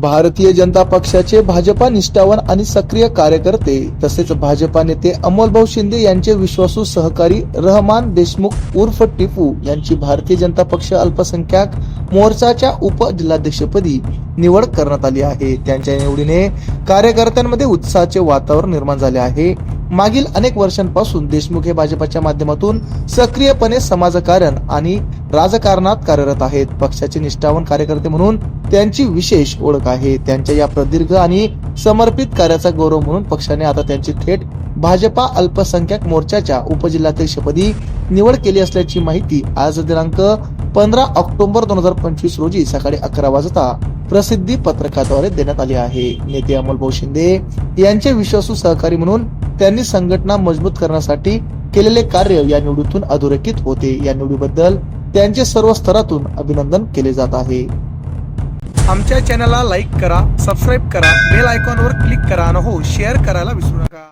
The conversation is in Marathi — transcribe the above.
भारतीय जनता पक्षाचे भाजपा निष्ठावान आणि सक्रिय कार्यकर्ते तसेच भाजपा नेते अमोलभाऊ शिंदे यांचे विश्वासू सहकारी रहमान देशमुख उर्फ टिपू यांची भारतीय जनता पक्ष अल्पसंख्याक मोर्चाच्या उपजिल्हाध्यक्षपदी निवड करण्यात आली आहे. त्यांच्या निवडीने कार्यकर्त्यांमध्ये उत्साहाचे वातावरण निर्माण झाले आहे. मागील अनेक वर्षांपासून देशमुख हे भाजपच्या माध्यमातून सक्रियपणे समाजकारण आणि राजकारणात कार्यरत आहेत. पक्षाचे निष्ठावान कार्यकर्ते म्हणून त्यांची विशेष ओळख आहे. त्यांच्या या प्रदीर्घ आणि समर्पित कार्याचा गौरव म्हणून पक्षाने आता त्यांची थेट भाजपा अल्पसंख्याक मोर्चाच्या उपजिल्हाध्यक्षपदी निवड केली असल्याची माहिती आज दिनांक पंधरा ऑक्टोबर दोन हजार पंचवीस रोजी सकाळी अकरा वाजता प्रसिद्धी पत्रकाद्वारे देण्यात आली आहे. नेते अमोलभाऊ शिंदे यांचे विश्वासू सहकारी म्हणून त्यांनी संघटना मजबूत करण्यासाठी केलेले कार्य या निवडीतून अधोरेखित होते. या निवडीबद्दल त्यांचे सर्व स्तरातून अभिनंदन केले जात आहे. आमच्या चॅनलला लाईक करा सबस्क्राईब करा बेल आयकॉनवर क्लिक करा आणि हो शेअर करायला विसरू नका.